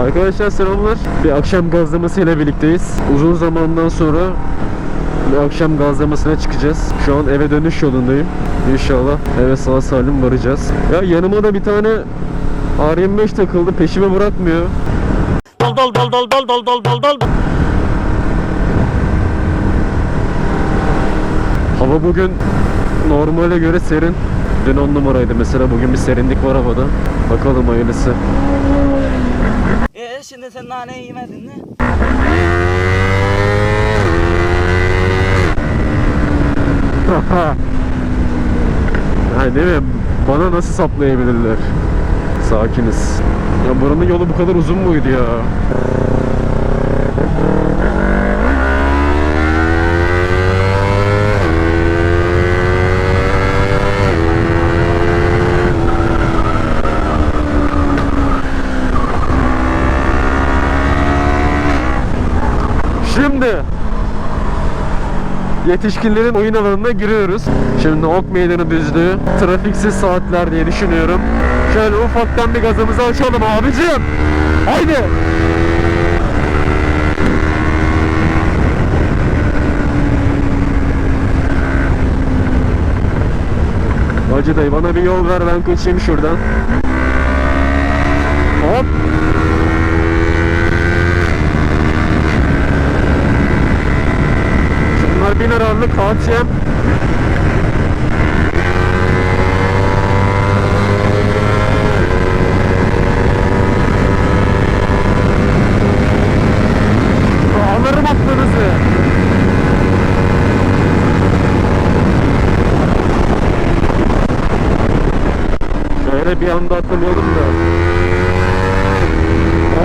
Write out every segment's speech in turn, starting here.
Arkadaşlar selamlar. Bir akşam gazlamasıyla birlikteyiz. Uzun zamandan sonra bir akşam gazlamasına çıkacağız. Şu an eve dönüş yolundayım. İnşallah eve sağ salim varacağız. Ya yanıma da bir tane R25 takıldı. Peşime bırakmıyor. Dol dol dol dol dol dol dol dol dol. Hava bugün normale göre serin. Dün 10 numaraydı mesela. Bugün bir serinlik var havada. Bakalım hayırlısı. Ee şimdi sen nane yemedin mi? Ha değil mi? Bana nasıl saplayabilirler? Sakiniz. Ya buranın yolu bu kadar uzun muydu ya? Şimdi yetişkinlerin oyun alanına giriyoruz. Şimdi Ok Meydanı düzlüğü, trafiksiz saatler diye düşünüyorum. Şöyle ufaktan bir gazımızı açalım abicim. Haydi. Hacı dayı bana bir yol ver ben kaçayım şuradan. Hop. Bunlar 1000 liralık KTM. Alırım aklınızı. Şöyle bir anda atlamayalım da.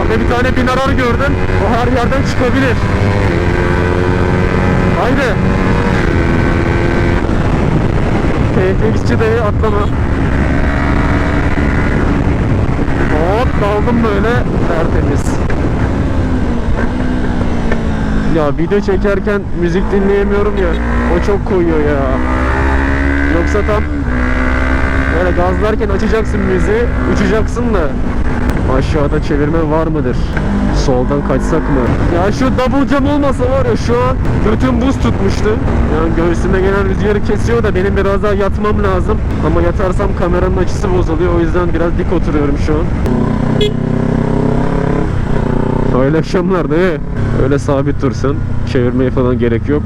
Orada bir tane bin arar gördüm. O her yerden çıkabilir. Haydi. TFX'ci de atlama. Hop daldım böyle tertemiz. Ya video çekerken müzik dinleyemiyorum ya. O çok koyuyor ya. Yoksa tam böyle gazlarken açacaksın müziği, uçacaksın da. Aşağıda çevirme var mıdır? Soldan kaçsak mı? Ya şu double cam olmasa var ya şu an götüm buz tutmuştu. Yani göğsüme gelen rüzgarı kesiyor da benim biraz daha yatmam lazım. Ama yatarsam kameranın açısı bozuluyor. O yüzden biraz dik oturuyorum şu an. Öyle akşamlar değil? Öyle sabit dursun. Çevirmeye falan gerek yok.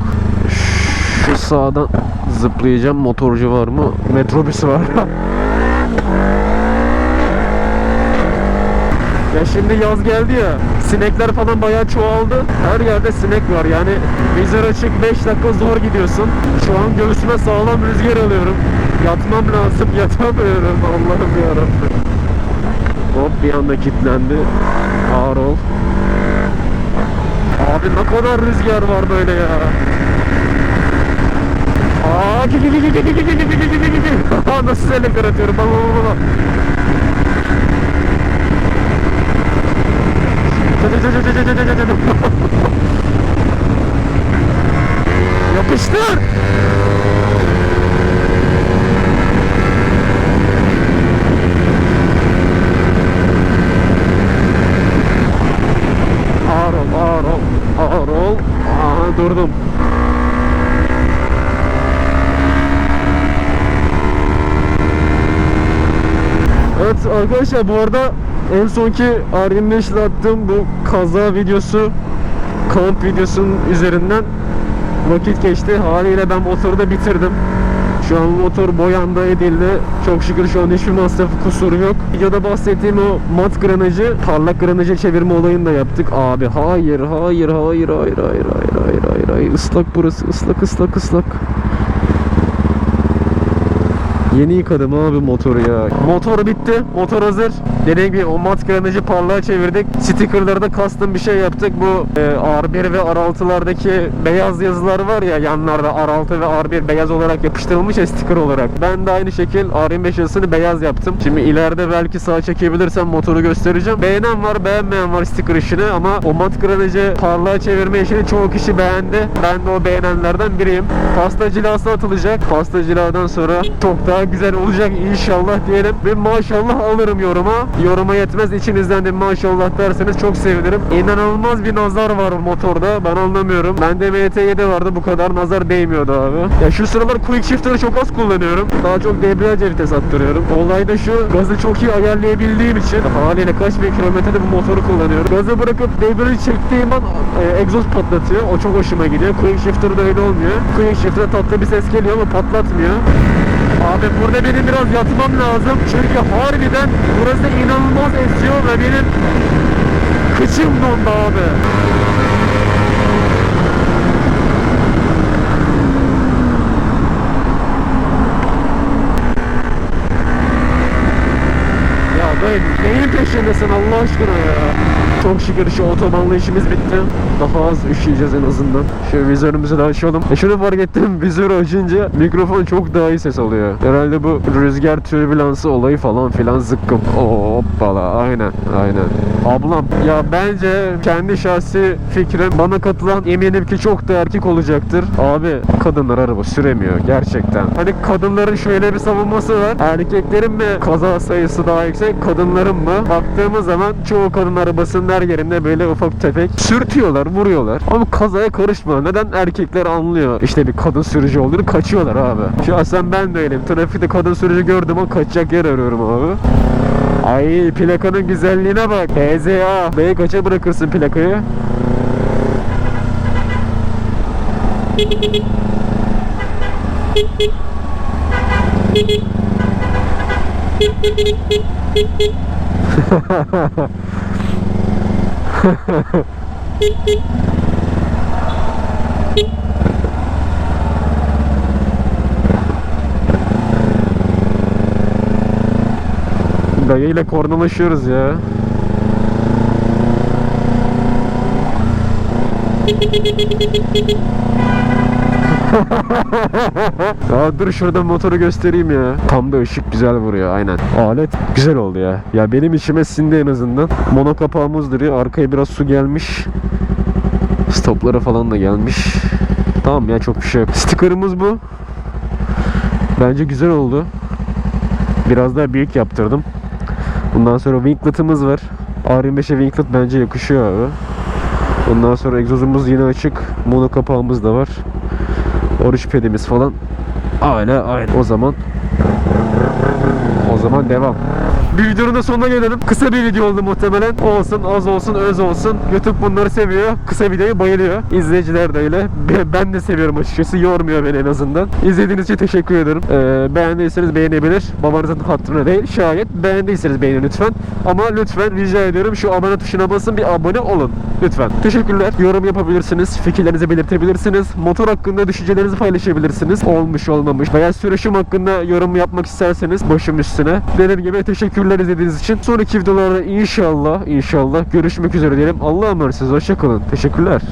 Şu sağdan zıplayacağım. Motorcu var mı? Metrobüs var. Ya şimdi yaz geldi ya, sinekler falan bayağı çoğaldı. Her yerde sinek var yani vizör açık 5 dakika zor gidiyorsun. Şu an göğsüme sağlam rüzgar alıyorum. Yatmam lazım, yatamıyorum. Allah'ım yarabbim. Hop bir anda kilitlendi. Ağır ol. Abi ne kadar rüzgar var böyle ya. Aa, ki- ki- ki- ki- ki- ki- ki- ki- ki- ki- ki- ki- ki. Aa, Nasıl selekör atıyorum. Bak bak bak, bak. Yapıştır. Ağır ol, ağır ol, ağır ol. Aha durdum. Evet arkadaşlar bu arada en sonki R25 ile attığım bu kaza videosu kamp videosunun üzerinden vakit geçti. Haliyle ben motoru da bitirdim. Şu an motor boyandı edildi. Çok şükür şu an hiçbir masrafı kusuru yok. Videoda bahsettiğim o mat granajı, parlak granaja çevirme olayını da yaptık. Abi hayır, hayır, hayır, hayır, hayır, hayır, hayır, hayır, hayır. Islak burası, ıslak, ıslak, ıslak. Yeni yıkadım abi motoru ya. Motor bitti. Motor hazır. Dediğim gibi o mat granajı parlağa çevirdik. Stickerları da custom bir şey yaptık. Bu e, R1 ve R6'lardaki beyaz yazılar var ya yanlarda R6 ve R1 beyaz olarak yapıştırılmış ya sticker olarak. Ben de aynı şekil R25 yazısını beyaz yaptım. Şimdi ileride belki sağa çekebilirsem motoru göstereceğim. Beğenen var beğenmeyen var sticker işini ama o mat granajı parlağa çevirme işini çoğu kişi beğendi. Ben de o beğenenlerden biriyim. Pasta cilası atılacak. Pasta ciladan sonra çok daha daha güzel olacak inşallah diyelim. Ve maşallah alırım yoruma. Yoruma yetmez içinizden de maşallah derseniz çok sevinirim. İnanılmaz bir nazar var motorda. Ben anlamıyorum. Bende MT7 vardı bu kadar nazar değmiyordu abi. Ya şu sıralar quick shifter'ı çok az kullanıyorum. Daha çok debriyaja vites attırıyorum. Olay da şu gazı çok iyi ayarlayabildiğim için haliyle kaç bin kilometrede bu motoru kullanıyorum. Gazı bırakıp debriyajı çektiğim an e, egzoz patlatıyor. O çok hoşuma gidiyor. Quick shifter'da öyle olmuyor. Quick shifter'da tatlı bir ses geliyor ama patlatmıyor. Abi burada benim biraz yatmam lazım. Çünkü harbiden burası inanılmaz esiyor ve benim kıçım dondu abi. Dayı neyin peşindesin Allah aşkına ya? Çok şükür şu otobanla işimiz bitti. Daha az üşüyeceğiz en azından. Şu vizörümüzü de açalım. E şunu fark ettim. Vizörü açınca mikrofon çok daha iyi ses alıyor. Herhalde bu rüzgar türbülansı olayı falan filan zıkkım. Hoppala aynen aynen. Ablam ya bence kendi şahsi fikrim bana katılan eminim ki çok da erkek olacaktır. Abi kadınlar araba süremiyor gerçekten. Hani kadınların şöyle bir savunması var. Erkeklerin mi kaza sayısı daha yüksek kadınların mı? Baktığımız zaman çoğu kadın arabasının her yerinde böyle ufak tefek sürtüyorlar, vuruyorlar. Ama kazaya karışma. Neden erkekler anlıyor? İşte bir kadın sürücü olduğunu kaçıyorlar abi. Şahsen ben de öyleyim. Trafikte kadın sürücü gördüm ama kaçacak yer arıyorum abi. Ay plakanın güzelliğine bak. HZA. B'ye kaça bırakırsın plakayı? Dayıyla kornalaşıyoruz ya. ya dur şurada motoru göstereyim ya. Tam da ışık güzel vuruyor aynen. Alet güzel oldu ya. Ya benim içime sindi en azından. Mono kapağımız duruyor. Arkaya biraz su gelmiş. Stopları falan da gelmiş. Tamam ya çok bir şey yok. Sticker'ımız bu. Bence güzel oldu. Biraz daha büyük yaptırdım. Bundan sonra winglet'ımız var. R25'e winglet bence yakışıyor abi. Ondan sonra egzozumuz yine açık. Mono kapağımız da var. Oruç pedimiz falan. Hala aynı. O zaman o zaman devam. Bir videonun da sonuna gelelim. Kısa bir video oldu muhtemelen. Olsun, az olsun, öz olsun. YouTube bunları seviyor. Kısa videoyu bayılıyor. İzleyiciler de öyle. Be- Ben de seviyorum açıkçası. Yormuyor beni en azından. İzlediğiniz için teşekkür ederim. Ee, beğendiyseniz beğenebilir. Babanızın hatırına değil. Şayet beğendiyseniz beğenin lütfen. Ama lütfen rica ediyorum şu abone tuşuna basın bir abone olun. Lütfen. Teşekkürler. Yorum yapabilirsiniz. Fikirlerinizi belirtebilirsiniz. Motor hakkında düşüncelerinizi paylaşabilirsiniz. Olmuş olmamış. Veya sürüşüm hakkında yorum yapmak isterseniz başım üstüne. Dediğim gibi teşekkürler izlediğiniz için. Sonraki videolarda inşallah inşallah görüşmek üzere diyelim. Allah'a emanetsiniz. Hoşçakalın. Teşekkürler.